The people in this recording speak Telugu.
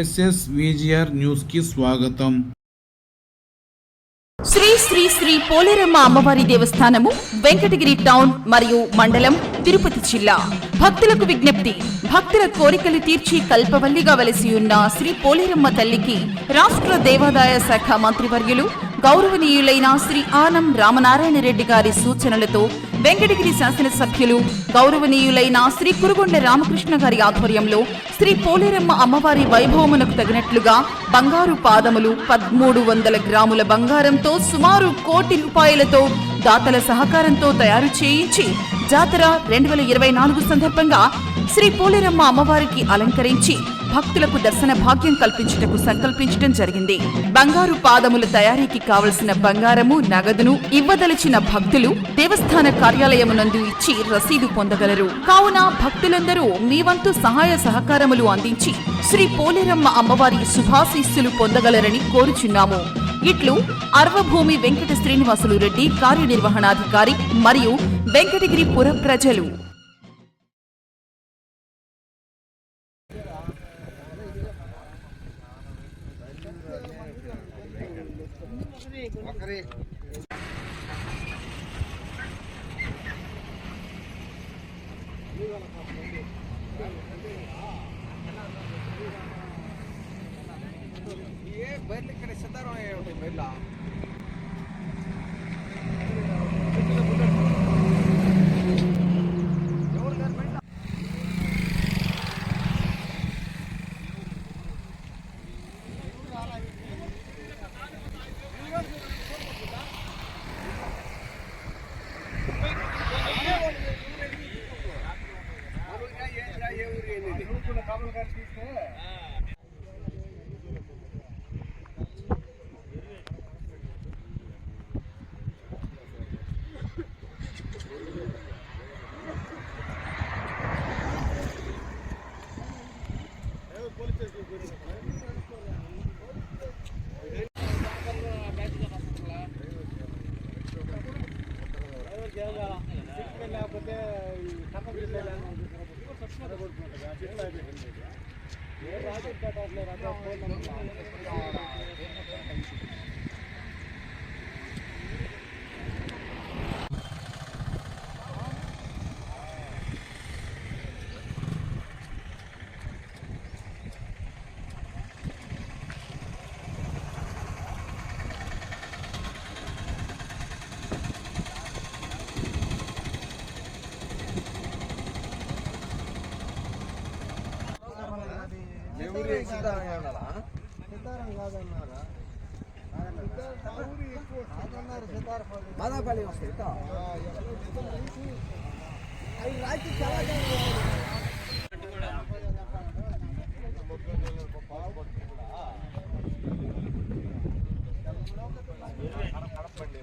ఎస్ఎస్ విజిఆర్ న్యూస్కి స్వాగతం. శ్రీ శ్రీ శ్రీ పోలేరమ్మ అమ్మవారి దేవస్థానము వెంకటగిరి టౌన్ మరియు మండలం తిరుపతి జిల్లా. భక్తులకు విజ్ఞప్తి భక్తుల కోరికలు తీర్చి కల్పవల్లిగా వలసి ఉన్న శ్రీ పోలేరమ్మ తల్లికి రాష్ట్ర దేవాదాయ శాఖ మంత్రివర్యులు గౌరవనీయులైన శ్రీ ఆనం రామనారాయణ రెడ్డి గారి సూచనలతో వెంకటగిరి శాసనసభ్యులు గౌరవనీయులైన శ్రీ కురుగొండ రామకృష్ణ గారి ఆధ్వర్యంలో శ్రీ పోలేరమ్మ అమ్మవారి వైభవమునకు తగినట్లుగా బంగారు పాదములు పదమూడు వందల గ్రాముల బంగారంతో సుమారు కోటి రూపాయలతో దాతల సహకారంతో తయారు చేయించి జాతర రెండు వేల ఇరవై నాలుగు సందర్భంగా శ్రీ పోలేరమ్మ అమ్మవారికి అలంకరించి భక్తులకు దర్శన భాగ్యం కల్పించుటకు సంకల్పించడం జరిగింది. బంగారు పాదముల తయారీకి కావలసిన బంగారము నగదును ఇవ్వదలిచిన భక్తులు దేవస్థాన కార్యాలయమునందు ఇచ్చి రసీదు పొందగలరు. కావున భక్తులందరూ మీ వంతు సహాయ సహకారములు అందించి శ్రీ పోలేరమ్మ అమ్మవారి శుభాశీస్సులు పొందగలరని కోరుచున్నాము. ఇట్లు అర్వభూమి వెంకట శ్రీనివాసులు రెడ్డి కార్యనిర్వహణాధికారి మరియు వెంకటగిరి పుర ప్రజలు. ಬರ್ಲಿಕ್ಕೆ ಸಿದ್ಧಾರಾಮಯ್ಯ ಇಲ್ಲ ఏంది లేకపోతే ये राजेश का टॉप ले रहा था फ़ोन नंबर ఊరు సిద్ధారం కాదన్నారా మాదాపల్లి వస్తాయి అవి రాత్రి చాలా కడపండి